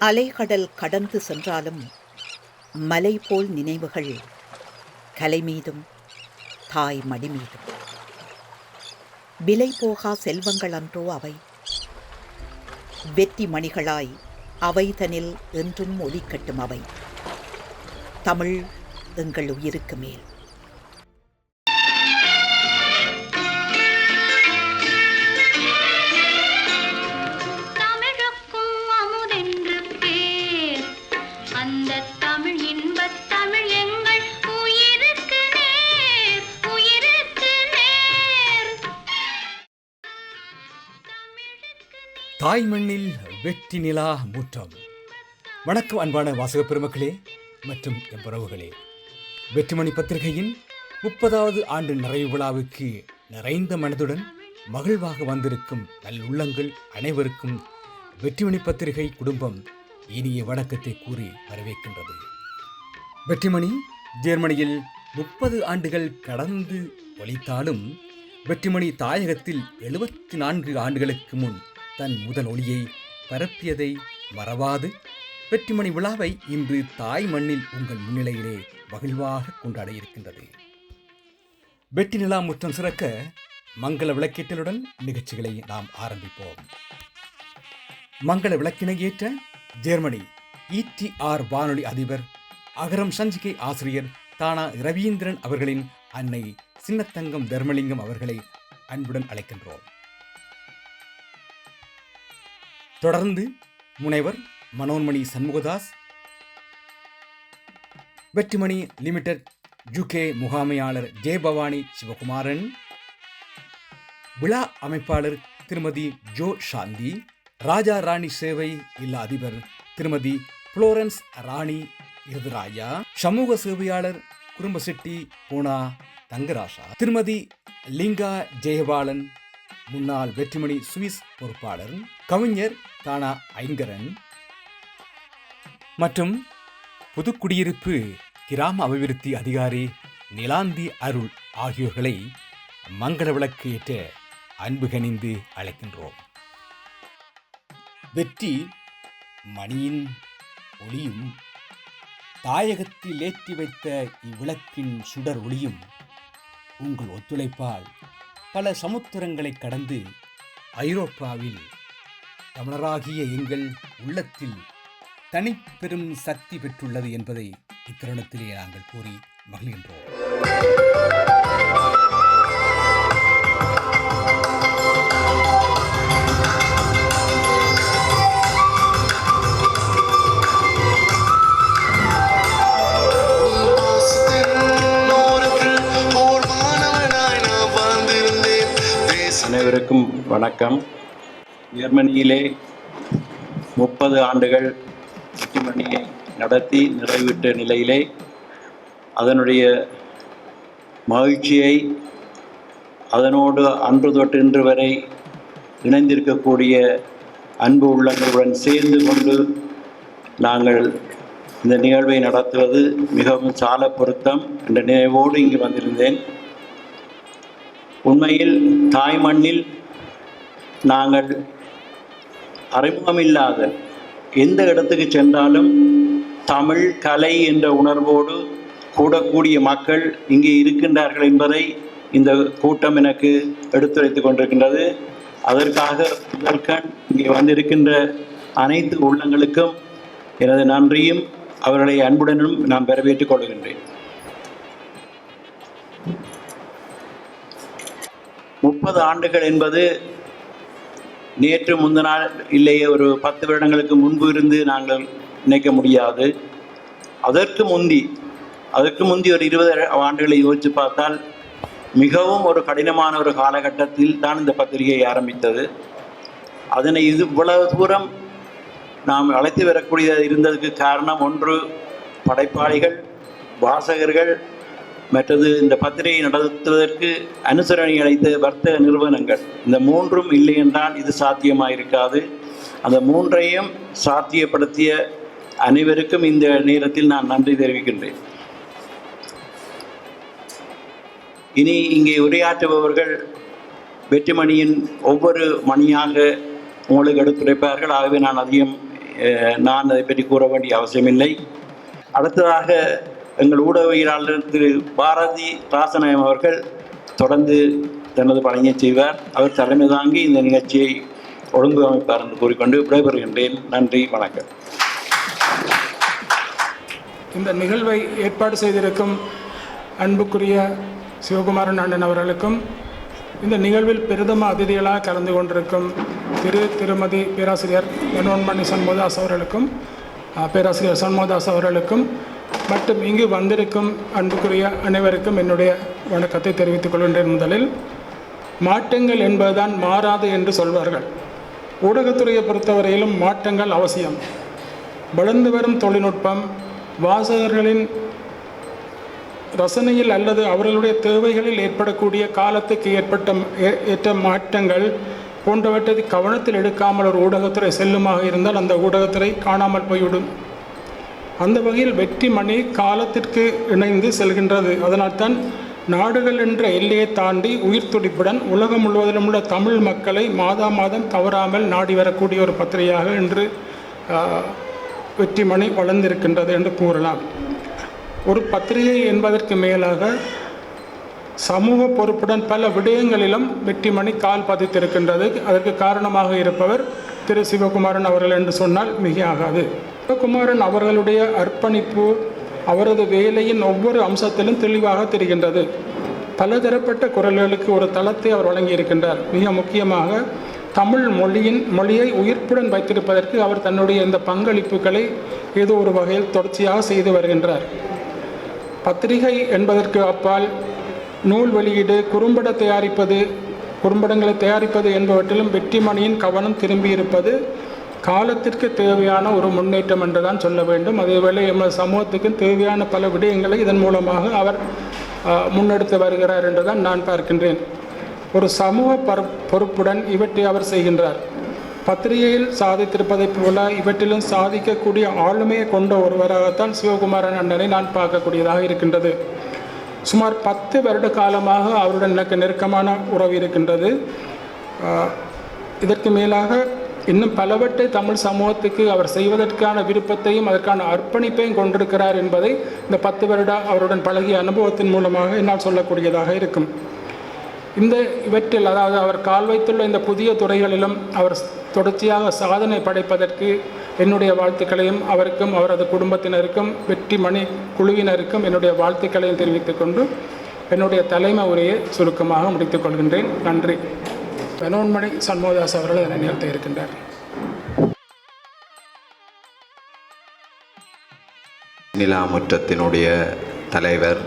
அலைகடல் கடந்து சென்றாலும் மலை போல் நினைவுகள் கலை மீதும் தாய் மடி மீதும் விலை போகா செல்வங்கள் அன்றோ அவை. வெற்றி மணிகளாய் அவைதனில் என்றும் ஒலிக்கட்டும் அவை. தமிழ் எங்கள் உயிருக்கு மேல். தாய்மண்ணில் வெற்றி நிலா முற்றம். வணக்கம் அன்பான வாசக பெருமக்களே மற்றும் எம்புறவுகளே வெற்றிமணி பத்திரிகையின் முப்பதாவது ஆண்டு நிறைவு விழாவுக்கு நிறைந்த மனதுடன் மகிழ்வாக வந்திருக்கும் நல்லுள்ளங்கள் அனைவருக்கும் வெற்றிமணி பத்திரிகை குடும்பம் இனிய வணக்கத்தை கூறி வரவேற்கின்றது. வெற்றிமணி ஜெர்மனியில் முப்பது ஆண்டுகள் கடந்து ஒழித்தாலும் வெற்றிமணி தாயகத்தில் எழுபத்தி நான்கு ஆண்டுகளுக்கு முன் தன் முதல் ஒளியை பரப்பியதை மறவாது. வெற்றிமணி விழாவை இன்று தாய் மண்ணில் உங்கள் முன்னிலையிலே மகிழ்வாக கொண்டாட இருக்கின்றது. வெற்றி நிலா முற்றம் சிறக்க மங்கள விளக்கீட்டலுடன் நிகழ்ச்சிகளை நாம் ஆரம்பிப்போம். மங்கள விளக்கினை ஏற்ற ஜெர்மனி இடிஆர் வானொலி அதிபர் அகரம் சஞ்சிகை ஆசிரியர் தானா ரவீந்திரன் அவர்களின் அன்னை சின்னத்தங்கம் தர்மலிங்கம் அவர்களை அன்புடன் அழைக்கின்றோம். தொடர்ந்து முனைவர் மனோன்மணி சண்முகதாஸ் வெற்றிமணி லிமிடெட் யுகே முகாமையாளர் ஜெயபவானி சிவகுமாரன் விழா அமைப்பாளர் திருமதி ஜோ சாந்தி ராஜா ராணி சேவை இல்ல அதிபர் திருமதி புளோரன்ஸ் ராணி இருதராஜா சமூக சேவையாளர் குடும்ப செட்டி பூனா தங்கராசா திருமதி லிங்கா ஜெயபாலன் முன்னாள் வெற்றிமணி சுவிஸ் பொறுப்பாளர் கவிஞர் தானா ஐங்கரன். மற்றும் புதுக்குடியிருப்பு கிராம அபிவிருத்தி அதிகாரி நிலாந்தி அருள் ஆகியோர்களை மங்கள விளக்கு ஏற்ற அன்பு கனிந்து அழைக்கின்றோம். வெற்றி மணியின் ஒளியும் தாயகத்தில் ஏற்றி வைத்த இவ்விளக்கின் சுடர் ஒளியும் உங்கள் ஒத்துழைப்பால் பல சமுத்திரங்களை கடந்து ஐரோப்பாவில் தமிழராகிய எங்கள் உள்ளத்தில் தனிப்பெரும் சக்தி பெற்றுள்ளது என்பதை இத்தருணத்திலே நாங்கள் கூறி மகிழ்கின்றோம். வணக்கம். ஜெர்மனியிலே முப்பது ஆண்டுகள் வெற்றிமணியை நடத்தி நிறைவிட்ட நிலையிலே அதனுடைய மகிழ்ச்சியை அதனோடு அன்று தொட்டு இன்று வரை இணைந்திருக்கக்கூடிய அன்பு உள்ளங்களுடன் சேர்ந்து கொண்டு நாங்கள் இந்த நிகழ்வை நடத்துவது மிகவும் சால பொருத்தம் என்ற நினைவோடு இங்கு வந்திருந்தேன். உண்மையில் தாய் மண்ணில் நாங்கள் அறிமுகமில்லாத எந்த இடத்துக்கு சென்றாலும் தமிழ் கலை என்ற உணர்வோடு கூடக்கூடிய மக்கள் இங்கே இருக்கின்றார்கள் என்பதை இந்த கூட்டம் எனக்கு எடுத்துரைத்துக் கொண்டிருக்கின்றது. அதற்காக முதற்கண் இங்கே வந்திருக்கின்ற அனைத்து உள்ளங்களுக்கும் எனது நன்றியும் அவர்களை அன்புடனும் நான் வரவேற்றுக் கொள்கின்றேன். முப்பது ஆண்டுகள் என்பது நேற்று முந்தினால் இல்லையே ஒரு பத்து வருடங்களுக்கு முன்பு இருந்து நாங்கள் நினைக்க முடியாது. அதற்கு முந்தி அதற்கு முந்தி ஒரு இருபது ஆண்டுகளை யோசித்து பார்த்தால் மிகவும் ஒரு கடினமான ஒரு காலகட்டத்தில் தான் இந்த பத்திரிகை ஆரம்பித்தது. அதனை இது இவ்வளவு தூரம் நாம் அழைத்து வரக்கூடிய இருந்ததுக்கு காரணம் ஒன்று படைப்பாளிகள் வாசகர்கள் மற்றது இந்த பத்திரிகை நடத்துவதற்கு அனுசரணை அளித்த வர்த்தக நிறுவனங்கள். இந்த மூன்றும் இல்லை என்றால் இது சாத்தியமாக இருக்காது அந்த மூன்றையும் சாத்தியப்படுத்திய அனைவருக்கும் இந்த நேரத்தில் நான் நன்றி தெரிவிக்கின்றேன். இனி இங்கே உரையாற்றுபவர்கள் வெற்றிமணியின் ஒவ்வொரு மணியாக உங்களுக்கு எடுத்துரைப்பார்கள். ஆகவே நான் அதிகம் நான் அதை பற்றி கூற வேண்டிய அவசியமில்லை. அடுத்ததாக எங்கள் ஊடகவியலாளர் திரு பாரதி ராசநாயம் அவர்கள் தொடர்ந்து தனது பணியை செய்வார். அவர் தலைமை தாங்கி இந்த நிகழ்ச்சியை ஒழுங்கு அமைப்பார் என்று கூறிக்கொண்டு விடைபெறுகின்றேன். நன்றி வணக்கம். இந்த நிகழ்வை ஏற்பாடு செய்திருக்கும் அன்புக்குரிய சிவகுமாரன் அண்ணன் அவர்களுக்கும் இந்த நிகழ்வில் பிரதம அதிதிகளாக கலந்து கொண்டிருக்கும் திரு திருமதி பேராசிரியர் மனோன்மணி சண்முகதாஸ் அவர்களுக்கும் பேராசிரியர் சண்முகதாஸ் அவர்களுக்கும் மற்றும் இங்கு வந்திருக்கும் அன்புக்குரிய அனைவருக்கும் என்னுடைய வணக்கத்தை தெரிவித்துக் கொள்கின்றேன் முதலில். மாற்றங்கள் என்பதுதான் மாறாது என்று சொல்வார்கள். ஊடகத்துறையை பொறுத்தவரையிலும் மாற்றங்கள் அவசியம். வளர்ந்து வரும் தொழில்நுட்பம் வாசகர்களின் ரசனையில் அல்லது அவர்களுடைய தேவைகளில் ஏற்படக்கூடிய காலத்துக்கு ஏற்பட்ட ஏ- ஏற்ற மாற்றங்கள் போன்றவற்றை கவனத்தில் எடுக்காமல் ஒரு ஊடகத்துறை செல்லுமாக இருந்தால் அந்த ஊடகத்துறை காணாமல் போய்விடும். அந்த வகையில் வெற்றி மணி காலத்திற்கு இணைந்து செல்கின்றது. அதனால்தான் நாடுகள் என்ற எல்லையை தாண்டி உயிர் துடிப்புடன் உலகம் முழுவதிலும் உள்ள தமிழ் மக்களை மாதா மாதம் தவறாமல் நாடி வரக்கூடிய ஒரு பத்திரிகையாக இன்று வெற்றிமணி வளர்ந்திருக்கின்றது என்று கூறலாம். ஒரு பத்திரிகை என்பதற்கு மேலாக சமூக பொறுப்புடன் பல விடயங்களிலும் வெற்றிமணி கால் பதித்திருக்கின்றது. அதற்கு காரணமாக இருப்பவர் திரு. சிவகுமாரன் அவர்கள் என்று சொன்னால் மிகையாகாது. சிவகுமாரன் அவர்களுடைய அர்ப்பணிப்பு அவரது வேலையின் ஒவ்வொரு அம்சத்திலும் தெளிவாக தெரிகின்றது. பலதரப்பட்ட குரல்களுக்கு ஒரு தளத்தை அவர் வழங்கியிருக்கின்றார். மிக முக்கியமாக தமிழ் மொழியின் மொழியை உயிர்ப்புடன் வைத்திருப்பதற்கு அவர் தன்னுடைய இந்த பங்களிப்புகளை ஏதோ ஒரு வகையில் தொடர்ச்சியாக செய்து வருகின்றார். பத்திரிகை என்பதற்கு அப்பால் நூல் வெளியீடு குறும்பட தயாரிப்பது குறும்படங்களை தயாரிப்பது என்பவற்றிலும் வெற்றிமணியின் கவனம் திரும்பியிருப்பது காலத்திற்கு தேவையான ஒரு முன்னேற்றம் என்று தான் சொல்ல வேண்டும். அதேவேளை எமது சமூகத்துக்கு தேவையான பல விடயங்களை இதன் மூலமாக அவர் முன்னெடுத்து வருகிறார் என்று தான் நான் பார்க்கின்றேன். ஒரு சமூக பொறுப்புடன் இவற்றை அவர் செய்கின்றார். பத்திரிகையில் சாதித்திருப்பதைப் போல இவற்றிலும் சாதிக்கக்கூடிய ஆளுமையை கொண்ட ஒருவராகத்தான் சிவகுமாரன் அண்ணனை நான் பார்க்கக்கூடியதாக இருக்கின்றது. சுமார் பத்து வருட காலமாக அவருடன் எனக்கு நெருக்கமான உறவு இருக்கின்றது. இதற்கு மேலாக இன்னும் பலவற்றை தமிழ் சமூகத்துக்கு அவர் செய்வதற்கான விருப்பத்தையும் அதற்கான அர்ப்பணிப்பையும் கொண்டிருக்கிறார் என்பதை இந்த பத்து வருட அவருடன் பழகிய அனுபவத்தின் மூலமாக என்னால் சொல்லக்கூடியதாக இருக்கும். இந்த இவற்றில் அதாவது அவர் கால் வைத்துள்ள இந்த புதிய துறைகளிலும் அவர் தொடர்ச்சியாக சாதனை படைப்பதற்கு என்னுடைய வாழ்த்துக்களையும் அவருக்கும் அவரது குடும்பத்தினருக்கும் வெற்றி மணி குழுவினருக்கும் என்னுடைய வாழ்த்துக்களையும் தெரிவித்துக் கொண்டு என்னுடைய தலைமை உரையை சுருக்கமாக முடித்துக் கொள்கின்றேன். நன்றி. மனோன்மணி சண்முகதாஸ் அவர்கள் அதனை நிகழ்த்த இருக்கின்றார். நிலாமுற்றத்தினுடைய தலைவர்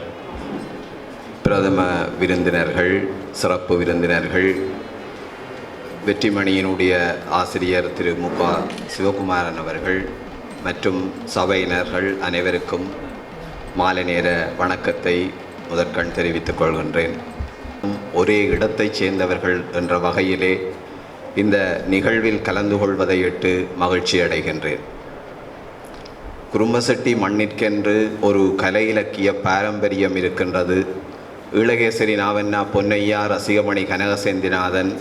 பிரதம விருந்தினர்கள் சிறப்பு விருந்தினர்கள் வெற்றிமணியினுடைய ஆசிரியர் திரு முகா சிவகுமாரன் அவர்கள் மற்றும் சபையினர்கள் அனைவருக்கும் மாலை நேர வணக்கத்தை முதற்கண் தெரிவித்துக் கொள்கின்றேன். ஒரே இடத்தைச் சேர்ந்தவர்கள் என்ற வகையிலே இந்த நிகழ்வில் கலந்து கொள்வதையிட்டு மகிழ்ச்சி அடைகின்றேன். குரும்பசெட்டி மண்ணிற்கென்று ஒரு கலை இலக்கிய பாரம்பரியம் இருக்கின்றது. ஈழகேசரி நாவண்ணா பொன்னையா ரசிகமணி கனகசேந்திநாதன்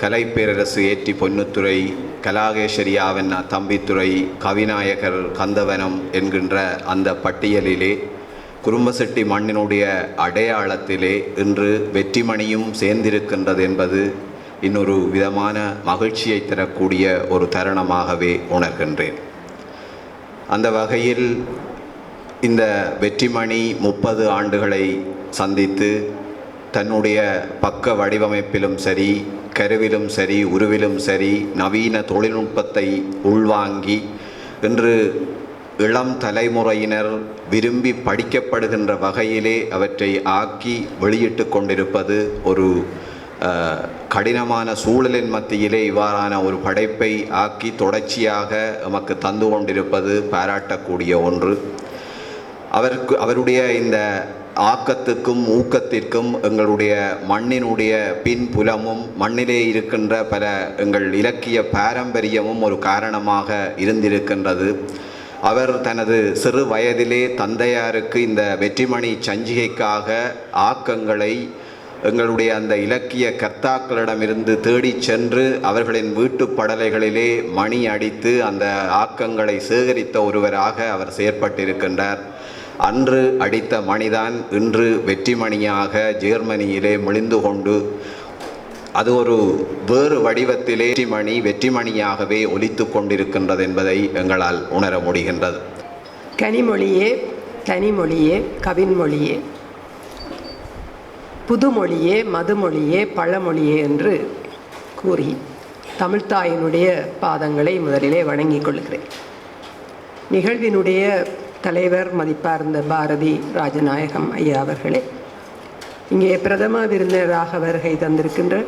கலைப்பேரரசு ஏற்றி பொன்னுத்துறை கலாகேசரி ஆவண்ணா தம்பித்துறை கவிநாயகர் கந்தவனம் என்கின்ற அந்த பட்டியலிலே குறும்பசெட்டி மண்ணினுடைய அடையாளத்திலே இன்று வெற்றிமணியும் சேர்ந்திருக்கின்றது என்பது இன்னொரு விதமான மகிழ்ச்சியை தரக்கூடிய ஒரு தருணமாகவே உணர்கின்றேன். அந்த வகையில் இந்த வெற்றிமணி முப்பது ஆண்டுகளை சந்தித்து தன்னுடைய பக்க வடிவமைப்பிலும் சரி கருவிலும் சரி உருவிலும் சரி நவீன தொழில்நுட்பத்தை உள்வாங்கி இன்று இளம் தலைமுறையினர் விரும்பி படிக்கப்படுகின்ற வகையிலே அவற்றை ஆக்கி வெளியிட்டு கொண்டிருப்பது ஒரு கடினமான சூழலின் மத்தியிலே இவ்வாறான ஒரு படைப்பை ஆக்கி தொடர்ச்சியாக நமக்கு தந்து கொண்டிருப்பது பாராட்டக்கூடிய ஒன்று. அவருக்கு அவருடைய இந்த ஆக்கத்துக்கும் ஊக்கத்திற்கும் எங்களுடைய மண்ணினுடைய பின்புலமும் மண்ணிலே இருக்கின்ற பல எங்கள் இலக்கிய பாரம்பரியமும் ஒரு காரணமாக இருந்திருக்கின்றது. அவர் தனது சிறு வயதிலே தந்தையாருக்கு இந்த வெற்றிமணி சஞ்சிகைக்காக ஆக்கங்களை எங்களுடைய அந்த இலக்கிய கர்த்தாக்களிடமிருந்து தேடிச் சென்று அவர்களின் வீட்டு படலைகளிலே மணி அடித்து அந்த ஆக்கங்களை சேகரித்த ஒருவராக அவர் செயற்பட்டிருக்கின்றார். அன்று அடித்த மணிதான் இன்று வெற்றிமணியாக ஜெர்மனியிலே மெலிந்து கொண்டு அது ஒரு வேறு வடிவத்திலே வெற்றிமணி வெற்றிமணியாகவே ஒலித்து கொண்டிருக்கின்றது என்பதை எங்களால் உணர முடிகின்றது. கனிமொழியே தனிமொழியே கவின்மொழியே புதுமொழியே மதுமொழியே பழமொழியே என்று கூறி தமிழ்த்தாயினுடைய பாதங்களை முதலிலே வணங்கிக் கொள்கிறேன். நிகழ்வினுடைய தலைவர் மதிப்பார்ந்த பாரதி ராஜநாயகம் ஐயா அவர்களே இங்கே பிரதம விருந்தினராக வருகை தந்திருக்கின்ற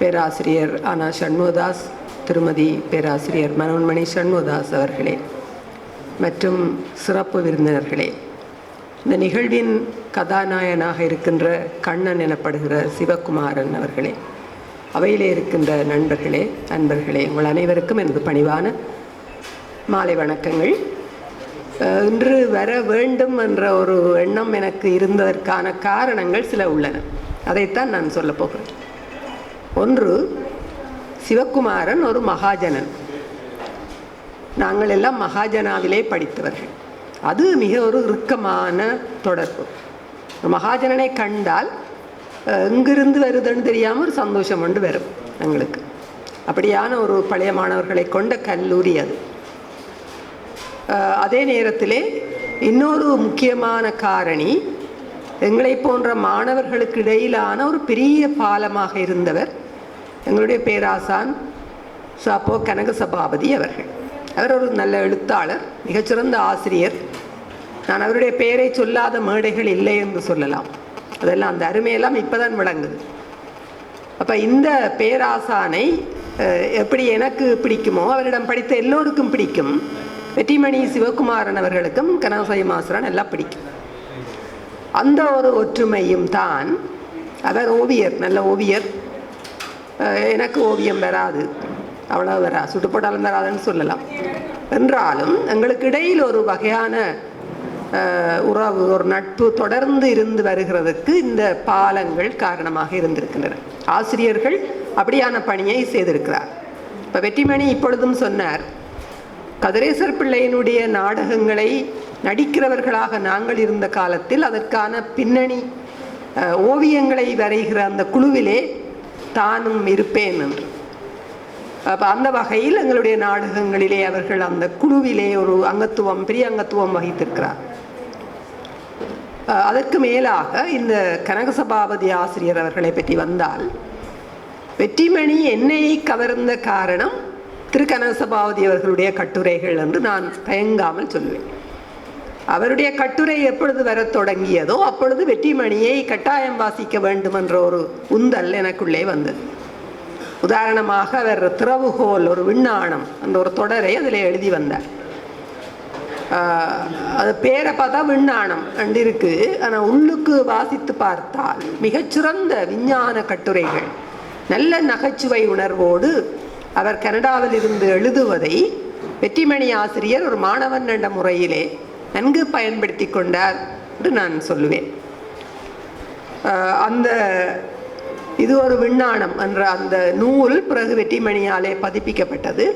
பேராசிரியர் ஆனா சண்முகதாஸ் திருமதி பேராசிரியர் மனோன்மணி சண்முகதாஸ் அவர்களே மற்றும் சிறப்பு விருந்தினர்களே இந்த நிகழ்வின் கதாநாயகனாக இருக்கின்ற கண்ணன் எனப்படுகிற சிவகுமாரன் அவர்களே அவையிலே இருக்கின்ற நண்பர்களே அன்பர்களே உங்கள் அனைவருக்கும் எனது பணிவான மாலை வணக்கங்கள். இன்று வர வேண்டும் என்ற ஒரு எண்ணம் எனக்கு இருந்ததற்கான காரணங்கள் சில உள்ளன. அதைத்தான் நான் சொல்லப் போகிறேன். ஒன்று சிவகுமாரன் ஒரு மகாஜனன். நாங்கள் எல்லாம் மகாஜனாவிலே படித்தவர்கள். அது மிக ஒரு இறுக்கமான தொடர்பு. ஒரு மகாஜனனை கண்டால் எங்கிருந்து வருதுன்னு தெரியாமல் ஒரு சந்தோஷம் கொண்டு வரும் எங்களுக்கு. அப்படியான ஒரு பழைய மாணவர்களை கொண்ட கல்லூரி அது. அதே நேரத்திலே இன்னொரு முக்கியமான காரணி எங்களை போன்ற மாணவர்களுக்கு இடையிலான ஒரு பெரிய பாலமாக இருந்தவர் எங்களுடைய பேராசான் சாப்போ கனக சபாபதி அவர்கள். அவர் ஒரு நல்ல எழுத்தாளர் மிகச்சிறந்த ஆசிரியர். நான் அவருடைய பெயரை சொல்லாத மேடைகள் இல்லை என்று சொல்லலாம். அதெல்லாம் அந்த அருமையெல்லாம் இப்போதான் விளங்குது. அப்போ இந்த பேராசானை எப்படி எனக்கு பிடிக்குமோ அவரிடம் படித்த எல்லோருக்கும் பிடிக்கும். வெற்றிமணி சிவகுமாரன் அவர்களுக்கும் கனகசை மாசுரன் எல்லாம் பிடிக்கும். அந்த ஒரு ஒற்றுமையும் தான் அவர் ஓவியர் நல்ல ஓவியர். எனக்கு ஓவியம் வராது. அவ்வளோ வரா சுட்டுப்பட்டாலும் வராதுன்னு சொல்லலாம். என்றாலும் எங்களுக்கு இடையில் ஒரு வகையான உறவு ஒரு நட்பு தொடர்ந்து இருந்து வருகிறதுக்கு இந்த பாலங்கள் காரணமாக இருந்திருக்கின்றன. ஆசிரியர்கள் அப்படியான பணியை செய்திருக்கிறார். இப்போ வெற்றிமணி இப்பொழுதும் சொன்னார் கதிரேசர் பிள்ளையினுடைய நாடகங்களை நடிக்கிறவர்களாக நாங்கள் இருந்த காலத்தில் அதற்கான பின்னணி ஓவியங்களை வரைகிற அந்த குழுவிலே தானும் இருப்பேன் என்று. அப்போ அந்த வகையில் எங்களுடைய நாடகங்களிலே அவர்கள் அந்த குழுவிலே ஒரு அங்கத்துவம் பெரிய அங்கத்துவம் வகித்திருக்கிறார். அதற்கு மேலாக இந்த கனகசபாபதி ஆசிரியர் அவர்களை பற்றி வந்தால் வெற்றிமணி என்னை கவர்ந்த காரணம் திரு கனகசபாபதி அவர்களுடைய கட்டுரைகள் என்று நான் தயங்காமல் சொல்லுவேன் அவருடைய கட்டுரை எப்பொழுது வரத் தொடங்கியதோ அப்பொழுது வெற்றிமணியை கட்டாயம் வாசிக்க வேண்டும் என்ற ஒரு உந்தல் எனக்குள்ளே வந்தது. உதாரணமாக அவர் திறவுகோல் ஒரு விண்ணாணம் அந்த ஒரு தொடரை அதில் எழுதி வந்தார். அது பேரை பார்த்தா விண்ணாணம் அண்டு இருக்கு ஆனால் உள்ளுக்கு வாசித்து பார்த்தால் மிகச்சிறந்த விஞ்ஞான கட்டுரைகள் நல்ல நகைச்சுவை உணர்வோடு அவர் கனடாவில் இருந்து எழுதுவதை வெற்றிமணி ஆசிரியர் ஒரு மாணவன் என்ற முறையிலே நன்கு பயன்படுத்தி கொண்டார் என்று நான் சொல்லுவேன். அந்த இது ஒரு விண்ணாணம் என்ற அந்த நூல் பிறகு வெற்றிமணியாலே பதிப்பிக்கப்பட்டது.